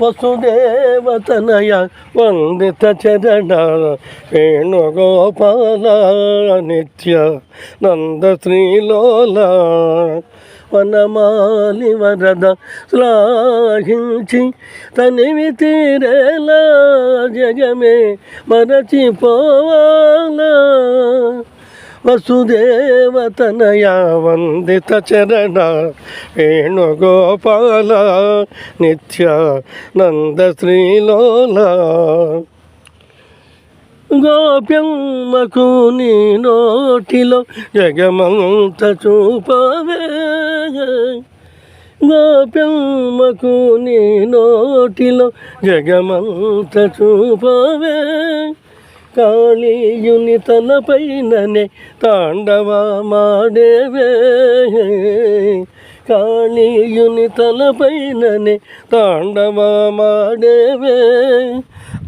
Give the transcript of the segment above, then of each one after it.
వసుదేవతనయ వందిత చరణ వేణుగోపాల నిత్య నంద శ్రీలోల వనమాలి వరద శ్లాఘించి తనివి తీరేలా జగమే మరచిపోవాలా. వసుదేవతనయ వందిత చరణ వేణుగోపాల నిత్య నంద శ్రీలోల గోప్యమ్మకు నీ నోటిలో జగమంత చూపవే. గోప్యమ్మకు నీ నోటిలో జగమంత చూపవే. కాళీయుని తలపైననే తాండవమాడేవే కాళీయుని తలపైననే తాండవమాడేవే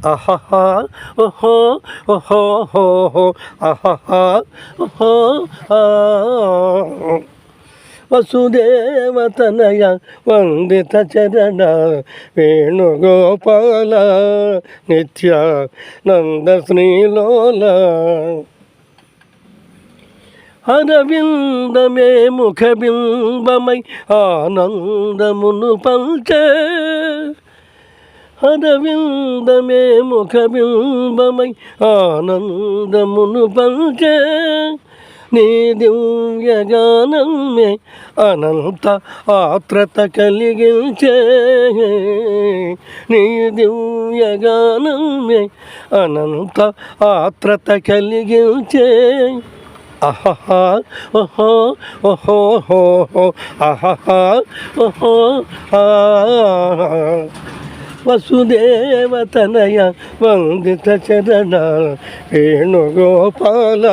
అహహా ఓహో ఓహో ఓహో అహహా ఓహో వసుదేవతనయ వందిత చరణ వేణుగోపాల నిత్య నంద శ్రీలోల అరవిందమే ముఖబింబమై ఆనందమును పంచే. అరవిందమే ముఖబింబమై ఆనందమును పంచే. నీ దివ్యగానమే అనంత ఆత్రత కలిగించే. నీ దివ్యగానమే అనంత ఆత్రత కలిగించే. ఆహా ఓహో ఓహో ఓహో ఆహా ఓహో ఆ. వసుదేవతనయ వందిత చరణ. వేణుగోపాల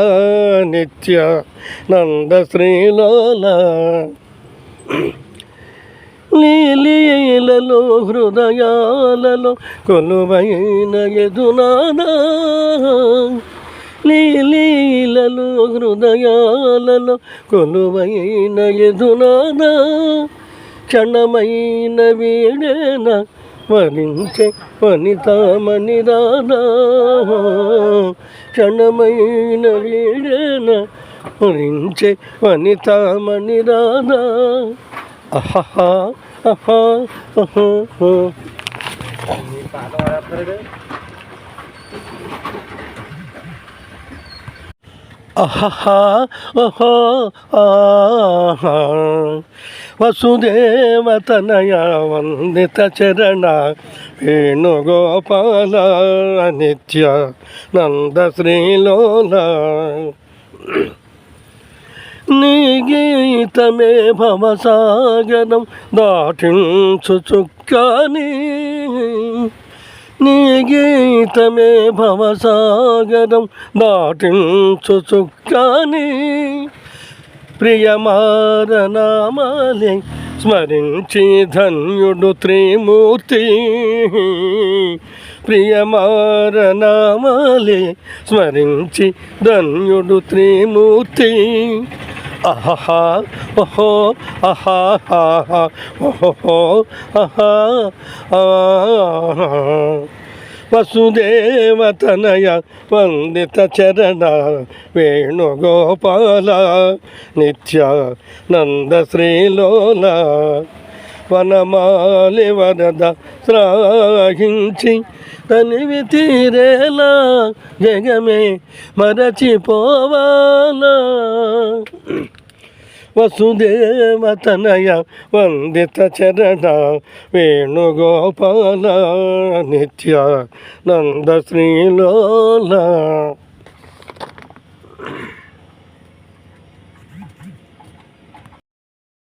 నిత్య నంద శ్రీలోల. లీలీలలో హృదయాలలో కొలువైన ఎదునాదా లీలీలలో హృదయాలలో కొలువైన ఎదునాదా క్షణమైన వీడేనా వరించే వనితామణి రాధా క్షణమైన వీడేన వరించే వనితామణి రాధా అహహా అహా అహా అహహా వసుదేవతనయ వందిత చరణ వేణుగోపాల నిత్య నంద శ్రీలోల నీ గీతమే భవసాగరం దాటించు చుక్కాని. నీ గీతమే భవసాగరం దాటించు చుక్కాని ప్రియమారనామాలే స్మరించి ధన్యుడు త్రిమూర్తి. ప్రియమారనామాలే స్మరించి ధన్యుడు త్రిమూర్తి. అహహా ఓహో అహాహా ఓహో అహా వసుదేవతనయ వందిత చరణ వేణుగోపాల నిత్య నంద శ్రీలోల. వనమాలి వరద శ్రాహించి తనివి తీరేలా జగమే మరచిపోవాలా. వసుదేవతనయ వందిత చరణ వేణుగోపాల నిత్య నంద శ్రీలోల.